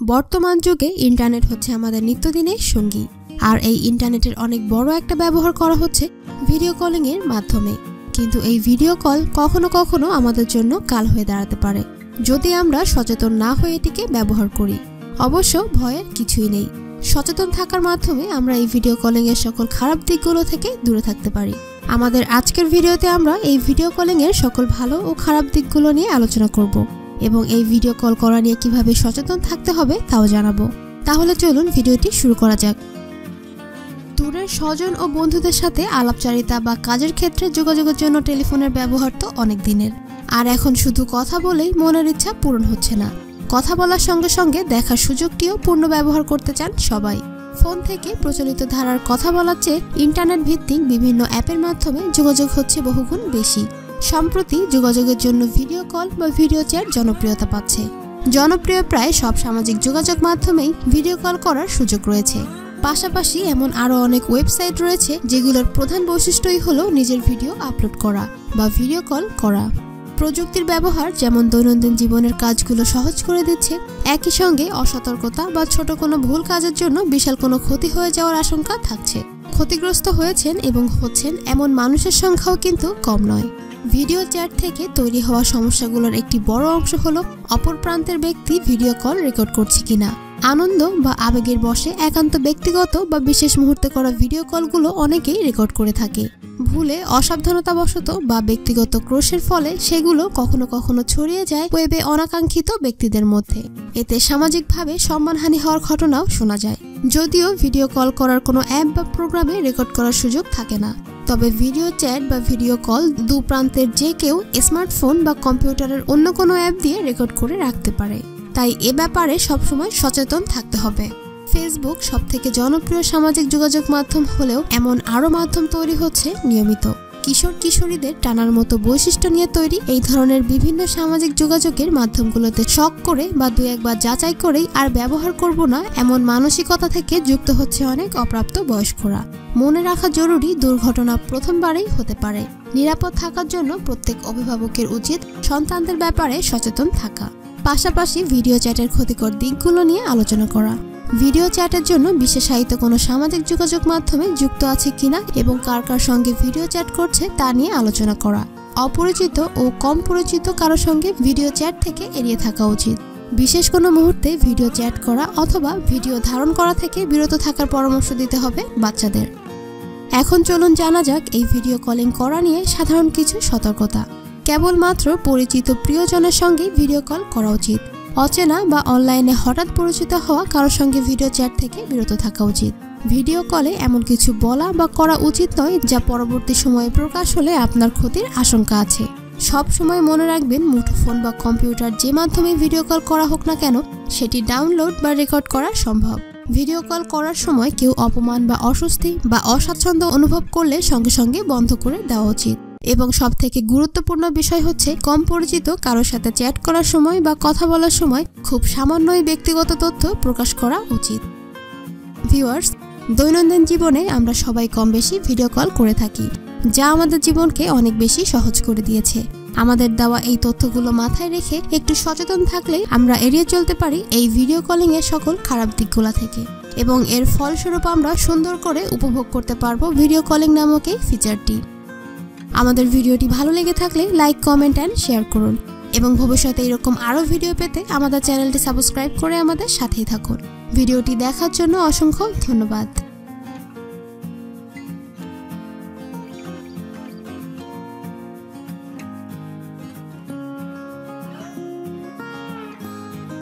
বর্তমান যুগে ইন্টারনেট হচ্ছে আমাদের নিত্যদিনের সঙ্গী। আর এই ইন্টারনেটের অনেক বড় একটা ব্যবহার করা হচ্ছে ভিডিও কলিং এর মাধ্যমে। কিন্তু এই ভিডিও কল কখনো কখনো আমাদের জন্য কাল হয়ে দাঁড়াতে পারে। যদি আমরা সচেতন না হয়ে এটিকে ব্যবহার করি, অবশ্য ভয়ের কিছুই নেই। সচেতন থাকার মাধ্যমে আমরা এই ভিডিও কলিং এর সকল খারাপ দিকগুলো থেকে দূরে থাকতে পারি। আমাদের আজকের ভিডিওতে আমরা এই ভিডিও কলিং এর সকল ভালো ও খারাপ দিকগুলো নিয়ে আলোচনা করব। এবং এই ভিডিও কল করা নিয়ে কীভাবে সচেতন থাকতে হবে তাও জানাব। তাহলে চলুন ভিডিওটি শুরু করা যাক। দূরের স্বজন ও বন্ধুদের সাথে আলাপচারিতা বা কাজের ক্ষেত্রে যোগাযোগের জন্য টেলিফোনের ব্যবহার তো অনেক দিনের। আর এখন শুধু কথা বলেই মনের ইচ্ছা পূরণ হচ্ছে না। কথা বলার সঙ্গে সঙ্গে দেখার সুযোগটিও পূর্ণ ব্যবহার করতে চান সবাই। ফোন থেকে প্রচলিত ধারার কথা বলার চেয়ে ইন্টারনেট ভিত্তিক বিভিন্ন অ্যাপের মাধ্যমে যোগাযোগ হচ্ছে বহুগুণ বেশি। সম্প্রতি যোগাযোগের জন্য ভিডিও কল বা ভিডিও চ্যাট জনপ্রিয়তা পাচ্ছে। জনপ্রিয় প্রায় সব সামাজিক যোগাযোগ মাধ্যমেই ভিডিও কল করার সুযোগ রয়েছে। পাশাপাশি এমন আরও অনেক ওয়েবসাইট রয়েছে যেগুলোর প্রধান বৈশিষ্ট্যই হলো নিজের ভিডিও আপলোড করা বা ভিডিও কল করা। প্রযুক্তির ব্যবহার যেমন দৈনন্দিন জীবনের কাজগুলো সহজ করে দিচ্ছে, একই সঙ্গে অসতর্কতা বা ছোট কোনো ভুল কাজের জন্য বিশাল কোনো ক্ষতি হয়ে যাওয়ার আশঙ্কা থাকছে। ক্ষতিগ্রস্ত হয়েছেন এবং হচ্ছেন এমন মানুষের সংখ্যাও কিন্তু কম নয়। ভিডিও চ্যাট থেকে তৈরি হওয়া সমস্যাগুলোর একটি বড় অংশ হলো অপর প্রান্তের ব্যক্তি ভিডিও কল রেকর্ড করছে কিনা। আনন্দ বা আবেগের বসে একান্ত ব্যক্তিগত বা বিশেষ মুহূর্তে করা ভিডিও কলগুলো অনেকেই রেকর্ড করে থাকে। ভুলে অসাবধানতাবশত বা ব্যক্তিগত ক্রোশের ফলে সেগুলো কখনো কখনো ছড়িয়ে যায় ওয়েবে অনাকাঙ্ক্ষিত ব্যক্তিদের মধ্যে। এতে সামাজিকভাবে সম্মানহানি হওয়ার ঘটনাও শোনা যায়। যদিও ভিডিও কল করার কোনো অ্যাপ বা প্রোগ্রামে রেকর্ড করার সুযোগ থাকে না। তবে ভিডিও চ্যাট বা ভিডিও কল দু প্রান্তের যে কেউ স্মার্টফোন বা কম্পিউটারের অন্য কোনো অ্যাপ দিয়ে রেকর্ড করে রাখতে পারে। তাই এ ব্যাপারে সবসময় সচেতন থাকতে হবে। ফেসবুক সবথেকে জনপ্রিয় সামাজিক যোগাযোগ মাধ্যম হলেও এমন আরও মাধ্যম তৈরি হচ্ছে নিয়মিত। কিশোর কিশোরীদের টানার মতো বৈশিষ্ট্য নিয়ে তৈরি এই ধরনের বিভিন্ন সামাজিক যোগাযোগের মাধ্যমগুলোতে শখ করে বা দু একবার যাচাই করেই আর ব্যবহার করব না এমন মানসিকতা থেকে যুক্ত হচ্ছে অনেক অপ্রাপ্ত বয়স্করা। মনে রাখা জরুরি দুর্ঘটনা প্রথমবারেই হতে পারে। নিরাপদ থাকার জন্য প্রত্যেক অভিভাবকের উচিত সন্তানদের ব্যাপারে সচেতন থাকা। পাশাপাশি ভিডিও চ্যাটের ক্ষতিকর দিকগুলো নিয়ে আলোচনা করা। ভিডিও চ্যাটের জন্য বিশেষায়িত কোনো সামাজিক যোগাযোগ মাধ্যমে যুক্ত আছে কিনা এবং কার কার সঙ্গে ভিডিও চ্যাট করছে তা নিয়ে আলোচনা করা। অপরিচিত ও কম পরিচিত কারও সঙ্গে ভিডিও চ্যাট থেকে এড়িয়ে থাকা উচিত। বিশেষ কোনো মুহূর্তে ভিডিও চ্যাট করা অথবা ভিডিও ধারণ করা থেকে বিরত থাকার পরামর্শ দিতে হবে বাচ্চাদের। এখন চলুন জানা যাক এই ভিডিও কলিং করা নিয়ে সাধারণ কিছু সতর্কতা। কেবলমাত্র পরিচিত প্রিয়জনের সঙ্গে ভিডিও কল করা উচিত। অচেনা বা অনলাইনে হঠাৎ পরিচিত হওয়া কারোর সঙ্গে ভিডিও চ্যাট থেকে বিরত থাকা উচিত। ভিডিও কলে এমন কিছু বলা বা করা উচিত নয় যা পরবর্তী সময়ে প্রকাশ হলে আপনার ক্ষতির আশঙ্কা আছে। সব সময় মনে রাখবেন মুঠোফোন বা কম্পিউটার যে মাধ্যমে ভিডিও কল করা হোক না কেন, সেটি ডাউনলোড বা রেকর্ড করা সম্ভব। ভিডিও কল করার সময় কেউ অপমান বা অস্বস্তি বা অস্বাচ্ছন্দ্য অনুভব করলে সঙ্গে সঙ্গে বন্ধ করে দেওয়া উচিত। এবং সব থেকে গুরুত্বপূর্ণ বিষয় হচ্ছে কম পরিচিত কারোর সাথে চ্যাট করার সময় বা কথা বলার সময় খুব সামান্যই ব্যক্তিগত তথ্য প্রকাশ করা উচিত। ভিউয়ার্স, দৈনন্দিন জীবনে আমরা সবাই কম বেশি ভিডিও কল করে থাকি, যা আমাদের জীবনকে অনেক বেশি সহজ করে দিয়েছে। আমাদের দেওয়া এই তথ্যগুলো মাথায় রেখে একটু সচেতন থাকলেই আমরা এড়িয়ে চলতে পারি এই ভিডিও কলিং এর সকল খারাপ দিকগুলো থেকে। এবং এর ফলস্বরূপ আমরা সুন্দর করে উপভোগ করতে পারব ভিডিও কলিং নামক এই ফিচারটি আমাদের ভিডিওটি ভালো লেগে থাকলে লাইক, কমেন্ট অ্যান্ড শেয়ার করুন। এবং ভবিষ্যতে এরকম আরও ভিডিও পেতে আমাদের চ্যানেলটি সাবস্ক্রাইব করে আমাদের সাথেই থাকুন। ভিডিওটি দেখার জন্য অসংখ্য ধন্যবাদ।